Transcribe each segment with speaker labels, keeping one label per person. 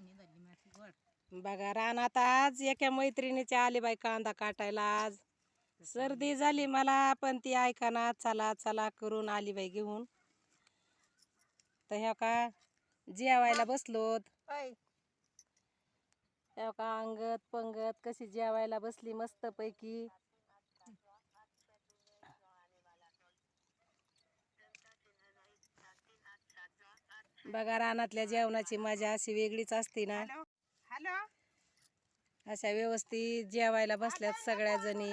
Speaker 1: दिवसांनी झाली माझी गोड
Speaker 2: बघा रानात आज एका मैत्रिणीची आली बाई कांदा काटायला आज. सर्दी झाली मला पण ती ऐकाना चला चला करून आली बाई घेऊन. तर ह्या का जेवायला बसलोत. ह्या का अंगत पंगत कशी जेवायला बसली मस्त पैकी बघा रानातल्या जेवणाची मजा अशी वेगळीच असते ना.
Speaker 3: हॅलो?
Speaker 2: अशा व्यवस्थित जेवायला बसल्यात सगळ्या जणी.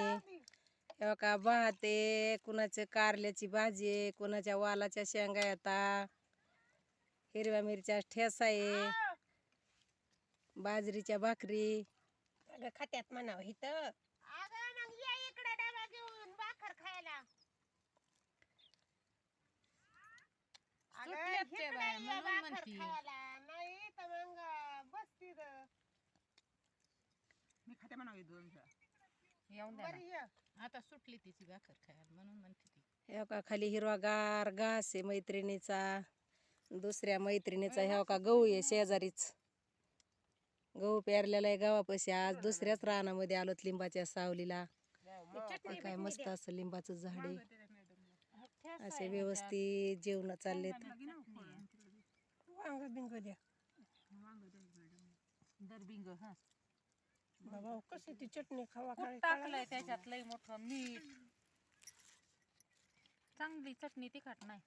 Speaker 2: का भाते कुणाच्या कारल्याची भाजी आहे कुणाच्या वालाच्या शेंगा येतात हिरव्या मिरच्या ठेसा आहे. बाजरीच्या भाकरी.
Speaker 3: खात्यात म्हणावं इथं अगं मग या इकडे डबा घेऊन भाकर खायला अगं,
Speaker 1: सुटल्यात ते
Speaker 3: इकडे
Speaker 1: बाया,
Speaker 3: ये
Speaker 1: म्हणून
Speaker 3: भाकर
Speaker 1: म्हणती.
Speaker 3: खायला. नाही तर मग बस तिथं.
Speaker 4: मी खाते म्हणावी दोन
Speaker 1: येऊन द्या
Speaker 3: बरं
Speaker 1: ना.
Speaker 3: ये.
Speaker 1: आता सुटली तिची भाकर खायला म्हणून म्हणते ती
Speaker 2: हे का खाली हिरवागार घास आहे मैत्रिणीचा दुसऱ्या मैत्रिणीचा हे का गहू आहे शेजारीच गहू पेरलेला आहे गावापाशी आज दुसऱ्याच रानामध्ये आलोत लिंबाच्या सावलीला काय मस्त. असं लिंबाचं झाड आहे असे व्यवस्थित जेवण चाललेत
Speaker 3: वांग बिंग द्या.
Speaker 1: ह्याच्यात. दरबिंग हा.
Speaker 3: बाबा कशी ती चटणी खावा काय
Speaker 1: टाकलंय त्याच्यात लय मोठं मीठ. चांगली चटणी तिखट नाही.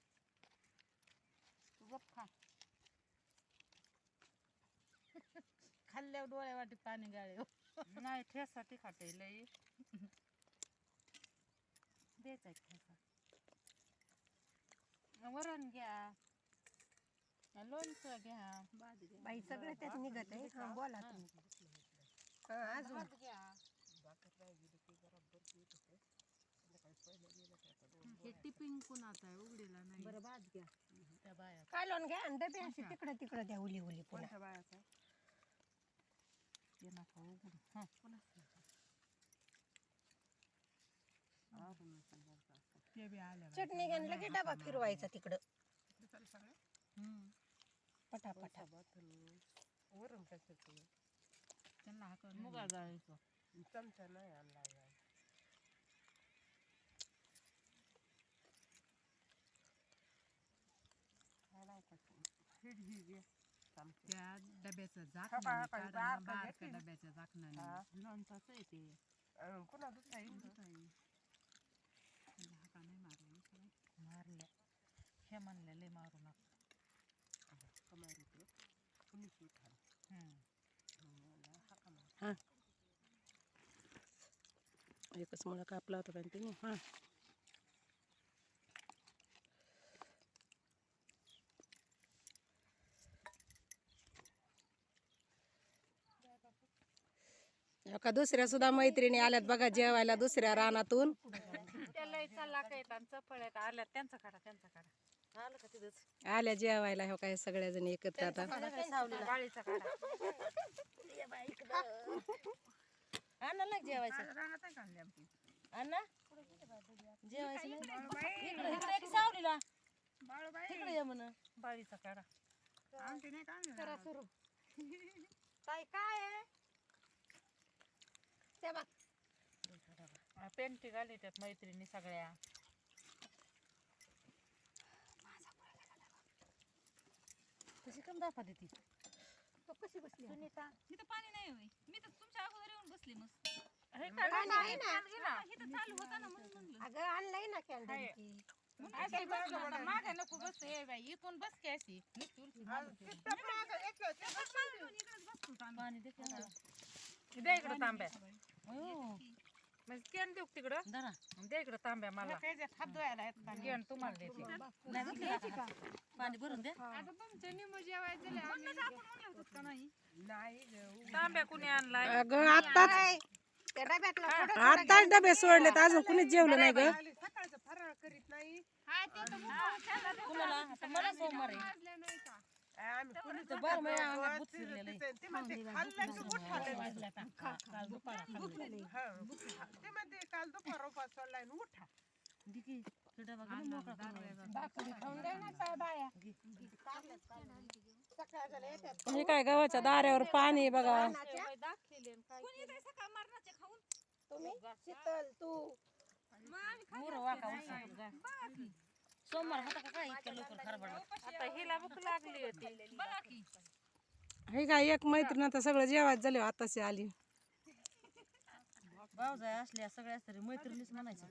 Speaker 1: खा. खाल्ल्यावर डोळ्या वाटी पाणी गाळे नाही ठेसा तिखट आहे लय द्यायचा ठेसा. वरण घ्या. लोणचं घ्या. भात घ्या
Speaker 3: बाई सगळं त्यात निघत आहे. हा, बोला तुम्ही. हा, अजून.
Speaker 1: भात घ्या.
Speaker 4: हे टिपिंग कुणाचं आहे? उघडीला नाही.
Speaker 1: बरं भात घ्या. त्या बाया.
Speaker 3: घ्या आणि डबे असे तिकडं तिकडं द्या उली उली पुन्हा.
Speaker 4: कोणत्या बायाचं? आहे?
Speaker 1: ते नका उघडू हा.
Speaker 4: ते बी आल्या बाया.
Speaker 3: चटणी घ्या आणि लगे डबा फिरवायचा तिकडं
Speaker 4: ते चालू सगळं?
Speaker 1: हम्म.
Speaker 3: पटापटा
Speaker 4: वरून कशाचं?
Speaker 1: त्यांना हाकल मुगा जायचं
Speaker 4: चमचा नाही आणला ही.
Speaker 5: त्या डब्याचं झाकण झाकणाने
Speaker 4: हा.
Speaker 1: लोणचाच आहे ते
Speaker 4: कुणा दुसरा येईल?
Speaker 5: हाका नाही मारला.
Speaker 1: मारल्या हे म्हणल्या लय मारू नका
Speaker 4: कमाल होते. कुणीच नाही खात.
Speaker 2: एकच मुळा कापला होता तिने का दुसऱ्या सुद्धा मैत्रिणी आल्यात बघा जेवायला दुसऱ्या रानातून.
Speaker 1: त्याला चालला काय आल्या त्यांचा काढा त्यांचा काढा.
Speaker 2: आल्या जेवायला हो काय सगळ्या जणी एकत्र आता.
Speaker 1: जेवायचं. जेवायचं? इकडे इकडे एक सावलीला. ये म्हण. बाळीचा काढा
Speaker 4: नाही का?
Speaker 3: सुरू. काय बघ
Speaker 1: पेंटी घाली त्यात मैत्रिणी सगळ्या. कशी कम दाखवा देती.
Speaker 3: तो कशी बसली?
Speaker 1: सुनीता.
Speaker 6: इथं पाणी नाही होय. मी तर तुमच्या अगोदर येऊन बसली मस्त.
Speaker 1: हे
Speaker 3: ना.
Speaker 6: इथं चालू होता ना म्हणून म्हणलं.
Speaker 3: अगं आणलंय ना कॅन्डल की
Speaker 1: अशी बस ना, आता मागे नको बस. ए बाई इथून बस की अशी उलटी
Speaker 6: बसतो आम्ही.
Speaker 1: पाणी इकडं तांब्या हो. म्हणजे केन देऊ तिकडं?
Speaker 6: धरा.
Speaker 1: इकडं तांब्या मला.
Speaker 4: हात धुवायला.
Speaker 1: घेऊन तुम्हाला देते. नाही घेतली का?
Speaker 6: पाणी भरून द्या.
Speaker 4: आता तुमच्या जेवायचं आम्ही-
Speaker 1: तांब्या कुणी आणलाय?
Speaker 2: अगं आत्ताच
Speaker 3: काय? त्या डब्यातला थोडं थोडं
Speaker 2: आत्ताच डबे सोडलेत अजून कुणीच जेवलं नाही ग.
Speaker 4: आली सकाळचं फराळ करीत नाही. काय
Speaker 1: तर आहे.
Speaker 4: की? हा. ते म्हणते काल दुपार सोडलाय उठा.
Speaker 3: काय
Speaker 2: हे गव्हाच्या दाऱ्यावर पाणी बघा.
Speaker 3: तुम्ही? शीतल तू?
Speaker 6: सोमवार होता का काय इतक्या लवकर खरबड
Speaker 1: आता हिला भूक लागली होती.
Speaker 6: बघा की.
Speaker 2: हे काय एक मैत्रीण आता सगळं जेवायचं झाले आताशी आली.
Speaker 6: भाऊजाय असल्या सगळ्याच तरी मैत्रिणीच म्हणायचं.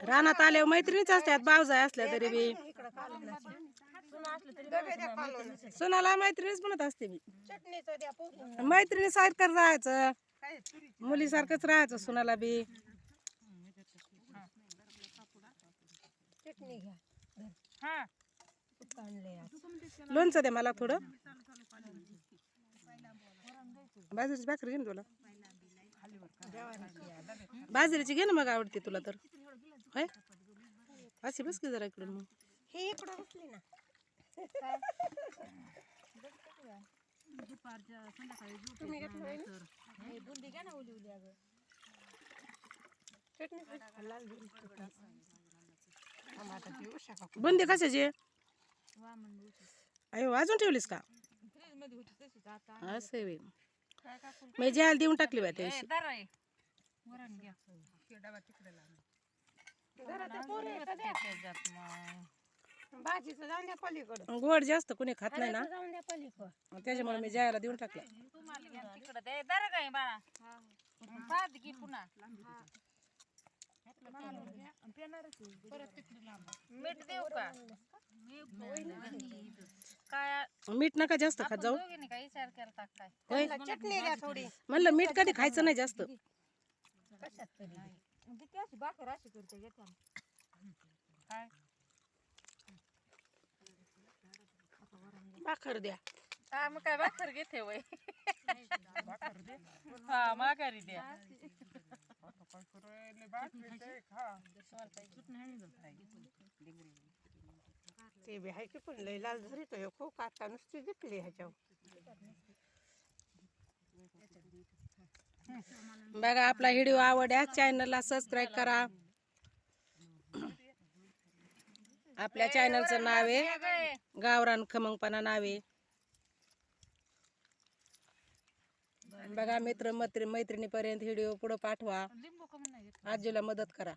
Speaker 2: रानात आल्यावर मैत्रिणीच असतात बावजाय असल्या तरी बी. सुनाला मैत्रिणीच म्हणत असते मी. मैत्रिणी सारखं राहायचं. मुलीसारखंच राहायचं सुनाला बी.
Speaker 3: चटणी घ्या
Speaker 1: हा.
Speaker 3: आणले आज.
Speaker 2: लोणचं दे मला थोडं. बाजरीची भाकरी घे ना तुला. बाजरीची घे ना मग आवडते तुला तर. होय? अशी बस की जरा इकडून मग.
Speaker 3: ही इकडं बसली ना. तुम्ही घेतलं होय चटणी कशी? लाल मिरची चटणी. टमाटाची उशा का
Speaker 2: बुंदी कशाची? आहे? अयो अजून ठेवलीस का? असं आहे व्हय. मी जेवायला देऊन टाकली बा त्या गोड जास्त कोणी खात नाही ना. त्याच्यामुळे मी जेवायला देऊन टाकलं.
Speaker 1: मीठ देऊ का? काय?
Speaker 2: मीठ नका जास्त खात जाऊ.
Speaker 1: दोघींनी काय विचार केला काय?
Speaker 2: होय
Speaker 3: त्याला चटणी द्या थोडी.
Speaker 2: म्हणलं मीठ कधी खायचं नाही जास्त.
Speaker 3: कशात तरी? द्या.
Speaker 6: ती अशी भाकर अशी करते घेते
Speaker 1: काय?
Speaker 3: भाकर द्या.
Speaker 1: हा मग काय भाकर घेते वय? हा माघारी द्या.
Speaker 3: ते बी आहे की पण लय लाल खूप आता नुसती घेतली ह्याच्यावर
Speaker 2: बघा आपला व्हिडिओ आवडल्यास चॅनलला सबस्क्राईब करा. आपल्या चॅनलचं नाव आहे गावरान खमंगपणा नाव आहे. बघा मित्र मैत्री मैत्रिणीपर्यंत व्हिडिओ पुढे पाठवा. आजीला मदत करा.